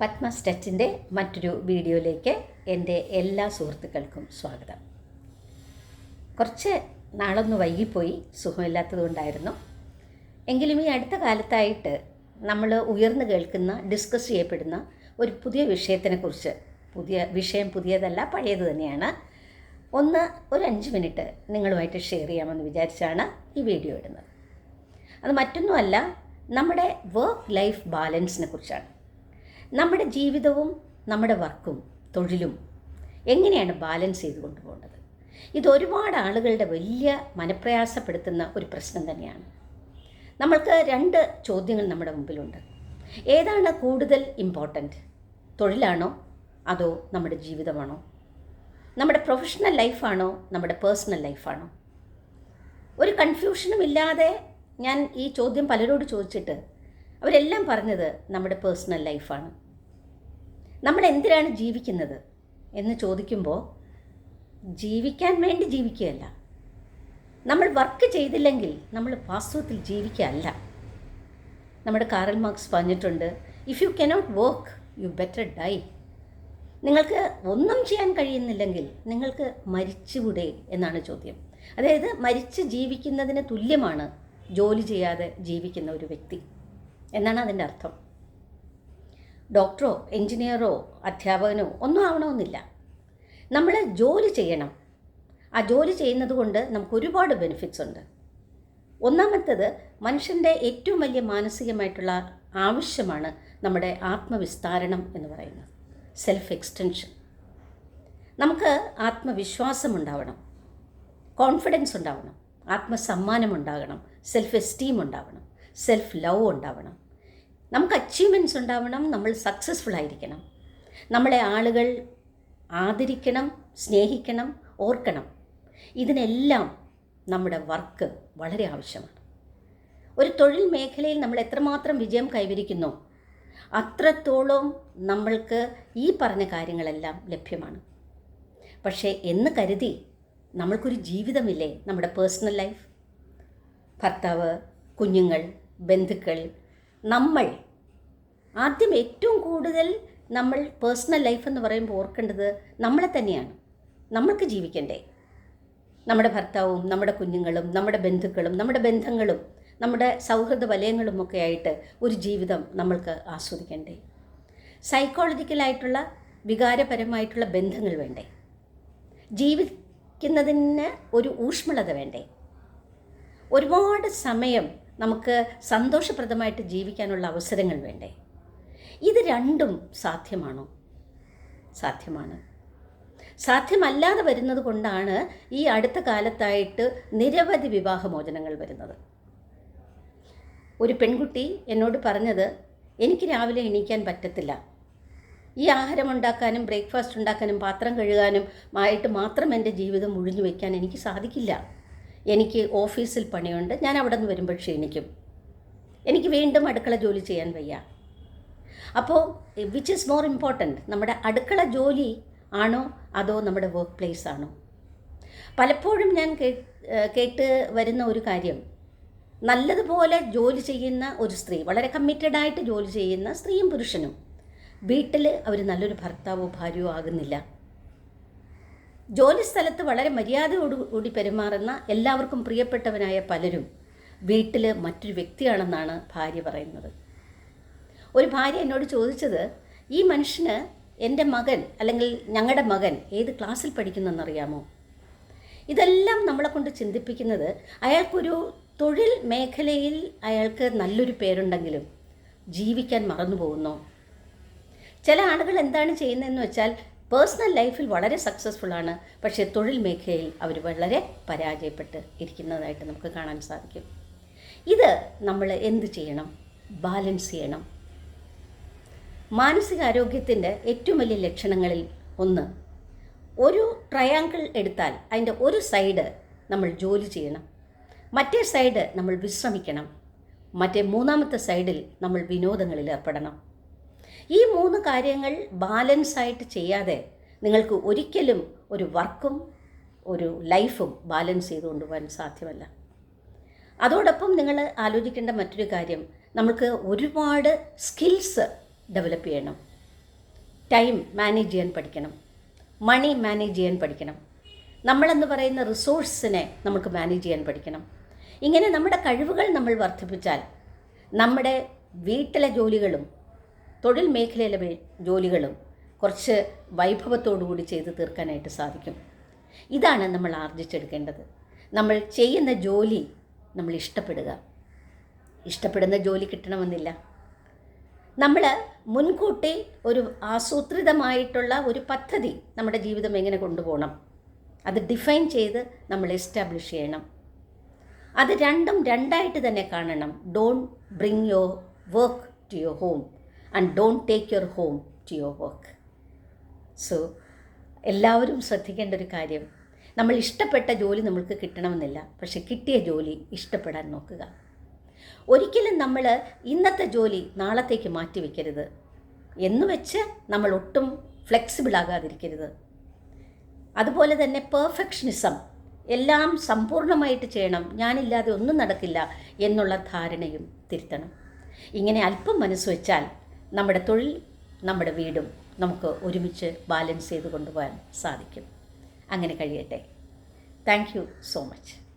പത്മ സ്റ്റച്ചിന്റെ മറ്റൊരു വീഡിയോയിലേക്ക് എന്റെ എല്ലാ സുഹൃത്തുക്കൾക്കും സ്വാഗതം. കുറച്ച് നാളൊന്ന് വൈകിപ്പോയി സുഖമില്ലാത്തതുകൊണ്ടായിരുന്നു എങ്കിലും ഈ അടുത്ത കാലത്തായിട്ട് നമ്മൾ ഉയർന്നു കേൾക്കുന്ന ഡിസ്കസ് ചെയ്യപ്പെടുന്ന ഒരു പുതിയ വിഷയത്തിനെക്കുറിച്ച് പുതിയ വിഷയം പുതിയതല്ല പഴയത് തന്നെയാണ്. ഒന്ന് ഒരു അഞ്ച് മിനിറ്റ് നിങ്ങളുമായിട്ട് ഷെയർ ചെയ്യാമെന്ന് വിചാരിച്ചാണ് ഈ വീഡിയോ ഇടുന്നത്. അത് മറ്റൊന്നുമല്ല നമ്മുടെ വർക്ക് ലൈഫ് ബാലൻസിനെ കുറിച്ചാണ്. നമ്മുടെ ജീവിതവും നമ്മുടെ വർക്കും തൊഴിലും എങ്ങനെയാണ് ബാലൻസ് ചെയ്ത് കൊണ്ടുപോകേണ്ടത് ഇത് ഒരുപാട് ആളുകളുടെ വലിയ മനപ്രയാസപ്പെടുത്തുന്ന ഒരു പ്രശ്നം തന്നെയാണ്. നമ്മൾക്ക് രണ്ട് ചോദ്യങ്ങൾ നമ്മുടെ മുമ്പിലുണ്ട്. ഏതാണ് കൂടുതൽ ഇമ്പോർട്ടന്റ് തൊഴിലാണോ അതോ നമ്മുടെ ജീവിതമാണോ? നമ്മുടെ പ്രൊഫഷണൽ ലൈഫാണോ നമ്മുടെ പേഴ്സണൽ ലൈഫാണോ ഒരു കൺഫ്യൂഷനും ഇല്ലാതെ ഞാൻ ഈ ചോദ്യം പലരോട് ചോദിച്ചിട്ട് അവരെല്ലാം പറഞ്ഞത് നമ്മുടെ പേഴ്സണൽ ലൈഫാണ് നമ്മൾ എന്തിനാണ് ജീവിക്കുന്നത്? എന്ന് ചോദിക്കുമ്പോൾ ജീവിക്കാൻ വേണ്ടി ജീവിക്കുകയല്ല. നമ്മൾ വർക്ക് ചെയ്തില്ലെങ്കിൽ നമ്മൾ വാസ്തവത്തിൽ ജീവിക്കുകയല്ല. നമ്മുടെ കാറൽ മാർക്സ് പറഞ്ഞിട്ടുണ്ട് if you cannot work you better die നിങ്ങൾക്ക് ഒന്നും ചെയ്യാൻ കഴിയുന്നില്ലെങ്കിൽ നിങ്ങൾക്ക് മരിച്ചുകൂടെ എന്നാണ് ചോദ്യം. അതായത് മരിച്ച് ജീവിക്കുന്നതിന് തുല്യമാണ് ജോലി ചെയ്യാതെ ജീവിക്കുന്ന ഒരു വ്യക്തി. എന്നാണ് അതിന്റെ അർത്ഥം. ഡോക്ടറോ എൻജിനീയറോ അധ്യാപകനോ ഒന്നും ആവണമെന്നില്ല. നമ്മൾ ജോലി ചെയ്യണം. ആ ജോലി ചെയ്യുന്നത് കൊണ്ട് നമുക്ക് ഒരുപാട് ബെനിഫിറ്റ്സ് ഉണ്ട്. ഒന്നാമത്തത് മനുഷ്യന്റെ ഏറ്റവും വലിയ മാനസികമായിട്ടുള്ള ആവശ്യമാണ് നമ്മുടെ ആത്മവിസ്താരണം എന്ന് പറയുന്നത്. സെൽഫ് എക്സ്റ്റൻഷൻ നമുക്ക് ആത്മവിശ്വാസം ഉണ്ടാവണം. കോൺഫിഡൻസ് ഉണ്ടാവണം. ആത്മസമ്മാനം ഉണ്ടാകണം. സെൽഫ് എസ്റ്റീം ഉണ്ടാവണം. സെൽഫ് ലവ് ഉണ്ടാവണം. നമുക്ക് അച്ചീവ്മെന്റ്സ് ഉണ്ടാവണം നമ്മൾ സക്സസ്ഫുൾ ആയിരിക്കണം. നമ്മളെ ആളുകൾ ആദരിക്കണം സ്നേഹിക്കണം ഓർക്കണം. ഇതിനെല്ലാം നമ്മുടെ വർക്ക് വളരെ ആവശ്യമാണ്. ഒരു തൊഴിൽ മേഖലയിൽ നമ്മൾ എത്രമാത്രം വിജയം കൈവരിക്കുന്നു അത്രത്തോളം നമ്മൾക്ക് ഈ പറഞ്ഞ കാര്യങ്ങളെല്ലാം ലഭ്യമാണ്. പക്ഷേ എന്ന് കരുതി നമ്മൾക്കൊരു ജീവിതമില്ലേ നമ്മുടെ പേഴ്സണൽ ലൈഫ് ഭർത്താവ് കുഞ്ഞുങ്ങൾ ബന്ധുക്കൾ നമ്മൾ ആദ്യം ഏറ്റവും കൂടുതൽ നമ്മൾ പേഴ്സണൽ ലൈഫ് എന്ന് പറയുമ്പോൾ ഓർക്കേണ്ടത് നമ്മളെ തന്നെയാണ്. നമ്മൾക്ക് ജീവിക്കണ്ടേ. നമ്മുടെ ഭർത്താവും നമ്മുടെ കുഞ്ഞുങ്ങളും നമ്മുടെ ബന്ധുക്കളും നമ്മുടെ ബന്ധങ്ങളും നമ്മുടെ സൗഹൃദ വലയങ്ങളുമൊക്കെ ആയിട്ട് ഒരു ജീവിതം നമ്മൾക്ക് ആസ്വദിക്കണ്ടേ. സൈക്കോളജിക്കലായിട്ടുള്ള വികാരപരമായിട്ടുള്ള ബന്ധങ്ങൾ വേണ്ടേ. ജീവിക്കുന്നതിന് ഒരു ഊഷ്മളത വേണ്ടേ. ഒരുപാട് സമയം നമുക്ക് സന്തോഷപ്രദമായിട്ട് ജീവിക്കാനുള്ള അവസരങ്ങൾ വേണ്ടേ? ഇത് രണ്ടും സാധ്യമാണോ? സാധ്യമാണ്. സാധ്യമല്ലാതെ വരുന്നത് കൊണ്ടാണ് ഈ അടുത്ത കാലത്തായിട്ട് നിരവധി വിവാഹമോചനങ്ങൾ വരുന്നത്. ഒരു പെൺകുട്ടി എന്നോട് പറഞ്ഞത് എനിക്ക് രാവിലെ എണീക്കാൻ പറ്റത്തില്ല. ഈ ആഹാരം ഉണ്ടാക്കാനും ബ്രേക്ക്ഫാസ്റ്റ് ഉണ്ടാക്കാനും പാത്രം കഴുകാനും ആയിട്ട് മാത്രം എന്റെ ജീവിതം മുഴിഞ്ഞു വയ്ക്കാൻ എനിക്ക് സാധിക്കില്ല. എനിക്ക് ഓഫീസിൽ പണിയുണ്ട്. ഞാൻ അവിടെ നിന്ന് വരുമ്പോൾ ക്ഷീണിക്കും. എനിക്ക് വീണ്ടും അടുക്കള ജോലി ചെയ്യാൻ വയ്യ. അപ്പോൾ വിച്ച് ഈസ് മോർ ഇമ്പോർട്ടന്റ് നമ്മുടെ അടുക്കള ജോലി ആണോ അതോ നമ്മുടെ വർക്ക് പ്ലേസ് ആണോ? പലപ്പോഴും ഞാൻ കേട്ട് വരുന്ന ഒരു കാര്യം നല്ലതുപോലെ ജോലി ചെയ്യുന്ന ഒരു സ്ത്രീ വളരെ കമ്മിറ്റഡ് ആയിട്ട് ജോലി ചെയ്യുന്ന സ്ത്രീയും പുരുഷനും വീട്ടിൽ അവർ നല്ലൊരു ഭർത്താവോ ഭാര്യയോ ആകുന്നില്ല. ജോലി സ്ഥലത്ത് വളരെ മര്യാദയോടുകൂടി പെരുമാറുന്ന എല്ലാവർക്കും പ്രിയപ്പെട്ടവനായ പലരും വീട്ടിൽ മറ്റൊരു വ്യക്തിയാണെന്നാണ് ഭാര്യ പറയുന്നത്. ഒരു ഭാര്യ എന്നോട് ചോദിച്ചത് ഈ മനുഷ്യന് എന്റെ മകൻ അല്ലെങ്കിൽ ഞങ്ങളുടെ മകൻ ഏത് ക്ലാസ്സിൽ പഠിക്കുന്നെന്നറിയാമോ? ഇതെല്ലാം നമ്മളെ കൊണ്ട് ചിന്തിപ്പിക്കുന്നത് അയാൾക്കൊരു തൊഴിൽ മേഖലയിൽ അയാൾക്ക് നല്ലൊരു പേരുണ്ടെങ്കിലും ജീവിക്കാൻ മറന്നു പോകുന്നു ചില ആളുകൾ എന്താണ് ചെയ്യുന്നതെന്ന് വെച്ചാൽ പേഴ്സണൽ ലൈഫിൽ വളരെ സക്സസ്ഫുൾ ആണ്. പക്ഷേ തൊഴിൽ മേഖലയിൽ അവർ വളരെ പരാജയപ്പെട്ട് ഇരിക്കുന്നതായിട്ട് നമുക്ക് കാണാൻ സാധിക്കും. ഇത് നമ്മൾ എന്ത് ചെയ്യണം? ബാലൻസ് ചെയ്യണം. മാനസികാരോഗ്യത്തിന്റെ ഏറ്റവും വലിയ ലക്ഷണങ്ങളിൽ ഒന്ന് ഒരു ട്രയാങ്കിൾ എടുത്താൽ അതിന്റെ ഒരു സൈഡ് നമ്മൾ ജോലി ചെയ്യണം. മറ്റേ സൈഡ് നമ്മൾ വിശ്രമിക്കണം. മറ്റേ മൂന്നാമത്തെ സൈഡിൽ നമ്മൾ വിനോദങ്ങളിൽ ഏർപ്പെടണം. ഈ മൂന്ന് കാര്യങ്ങൾ ബാലൻസ് ആയിട്ട് ചെയ്യാതെ നിങ്ങൾക്ക് ഒരിക്കലും ഒരു വർക്കും ഒരു ലൈഫും ബാലൻസ് ചെയ്ത് കൊണ്ടുപോകാൻ സാധ്യമല്ല. അതോടൊപ്പം നിങ്ങൾ ആലോചിക്കേണ്ട മറ്റൊരു കാര്യം നമുക്ക് ഒരുപാട് സ്കിൽസ് ഡെവലപ്പ് ചെയ്യണം. ടൈം മാനേജ് ചെയ്യാൻ പഠിക്കണം. മണി മാനേജ് ചെയ്യാൻ പഠിക്കണം. നമ്മളെന്ന് പറയുന്ന റിസോഴ്സിനെ നമുക്ക് മാനേജ് ചെയ്യാൻ പഠിക്കണം. ഇങ്ങനെ നമ്മുടെ കഴിവുകൾ നമ്മൾ വർദ്ധിപ്പിച്ചാൽ നമ്മുടെ വീട്ടിലെ ജോലികളും തൊഴിൽ മേഖലയിലെ ജോലികളും കുറച്ച് വൈഭവത്തോടുകൂടി ചെയ്ത് തീർക്കാനായിട്ട് സാധിക്കും. ഇതാണ് നമ്മൾ ആർജിച്ചെടുക്കേണ്ടത്. നമ്മൾ ചെയ്യുന്ന ജോലി നമ്മൾ ഇഷ്ടപ്പെടുക. ഇഷ്ടപ്പെടുന്ന ജോലി കിട്ടണമെന്നില്ല. നമ്മൾ മുൻകൂട്ടി ഒരു ആസൂത്രിതമായിട്ടുള്ള ഒരു പദ്ധതി നമ്മുടെ ജീവിതം എങ്ങനെ കൊണ്ടുപോകണം? അത് ഡിഫൈൻ ചെയ്ത് നമ്മൾ എസ്റ്റാബ്ലിഷ് ചെയ്യണം. അത് രണ്ടും രണ്ടായിട്ട് തന്നെ കാണണം. Don't bring your work to your home and don't take your home to your work so എല്ലാവരും ശ്രദ്ധിക്കേണ്ട ഒരു കാര്യം. നമ്മൾ ഇഷ്ടപ്പെട്ട ജോലി നമ്മൾക്ക് കിട്ടണമെന്നില്ല. പക്ഷെ കിട്ടിയ ജോലി ഇഷ്ടപ്പെടാൻ നോക്കുക. ഒരിക്കലും നമ്മൾ ഇന്നത്തെ ജോലി നാളത്തേക്ക് മാറ്റി വയ്ക്കരുത് എന്ന് വെച്ച് നമ്മൾ ഒട്ടും ഫ്ലെക്സിബിൾ ആകാതിരിക്കരുത്. അതുപോലെ തന്നെ പെർഫെക്ഷനിസം എല്ലാം സമ്പൂർണമായിട്ട് ചെയ്യണം. ഞാനില്ലാതെ ഒന്നും നടക്കില്ല എന്നുള്ള ധാരണയും തിരുത്തണം. ഇങ്ങനെ അല്പം മനസ്സ് വെച്ചാൽ നമ്മുടെ തൊഴിൽ നമ്മുടെ വീടും നമുക്ക് ഒരുമിച്ച് ബാലൻസ് ചെയ്ത് കൊണ്ടുപോകാൻ സാധിക്കും. അങ്ങനെ കഴിയട്ടെ. Thank you so much